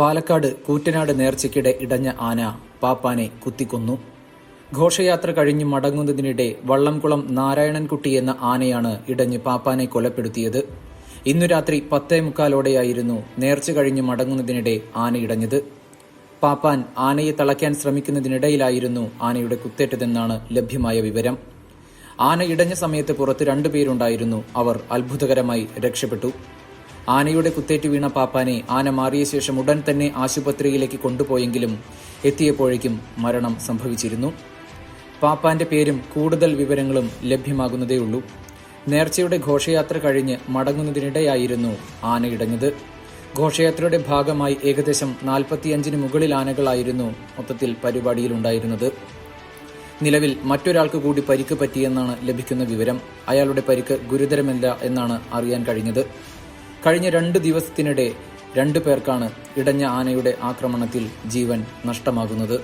പാലക്കാട് കൂറ്റനാട് നേർച്ചയ്ക്കിടെ ഇടഞ്ഞ ആന പാപ്പാനെ കുത്തിക്കൊന്നു. ഘോഷയാത്ര കഴിഞ്ഞ് മടങ്ങുന്നതിനിടെ വള്ളംകുളം നാരായണൻകുട്ടി എന്ന ആനയാണ് ഇടഞ്ഞ് പാപ്പാനെ കൊലപ്പെടുത്തിയത്. ഇന്നു രാത്രി പത്തേ മുക്കാലോടെയായിരുന്നു നേർച്ച കഴിഞ്ഞ് മടങ്ങുന്നതിനിടെ ആന ഇടഞ്ഞത്. പാപ്പാൻ ആനയെ തളയ്ക്കാൻ ശ്രമിക്കുന്നതിനിടയിലായിരുന്നു ആനയുടെ കുത്തേറ്റതെന്നാണ് ലഭ്യമായ വിവരം. ആന ഇടഞ്ഞ സമയത്ത് പുറത്ത് രണ്ടുപേരുണ്ടായിരുന്നു അവർ അത്ഭുതകരമായി രക്ഷപ്പെട്ടു. ആനയുടെ കുത്തേറ്റ് വീണ പാപ്പാനെ ആന മാറിയ ശേഷം ഉടൻ തന്നെ ആശുപത്രിയിലേക്ക് കൊണ്ടുപോയെങ്കിലും എത്തിയപ്പോഴേക്കും മരണം സംഭവിച്ചിരുന്നു. പാപ്പാന്റെ പേരും കൂടുതൽ വിവരങ്ങളും ലഭ്യമാകുന്നതേയുള്ളൂ. നേർച്ചയുടെ ഘോഷയാത്ര കഴിഞ്ഞ് മടങ്ങുന്നതിനിടെയായിരുന്നു ആന ഇടഞ്ഞത്. ഘോഷയാത്രയുടെ ഭാഗമായി ഏകദേശം നാൽപ്പത്തിയഞ്ചിന് മുകളിൽ ആനകളായിരുന്നു മൊത്തത്തിൽ പരിപാടിയിലുണ്ടായിരുന്നത് നിലവിൽ മറ്റൊരാൾക്ക് കൂടി പരിക്ക് പറ്റിയെന്നാണ് ലഭിക്കുന്ന വിവരം. അയാളുടെ പരിക്ക് ഗുരുതരമല്ല എന്നാണ് അറിയാൻ കഴിഞ്ഞത്. കഴിഞ്ഞ രണ്ട് ദിവസത്തിനിടെ രണ്ടു പേർക്കാണ് ഇടഞ്ഞ ആനയുടെ ആക്രമണത്തിൽ ജീവൻ നഷ്ടമാകുന്നത്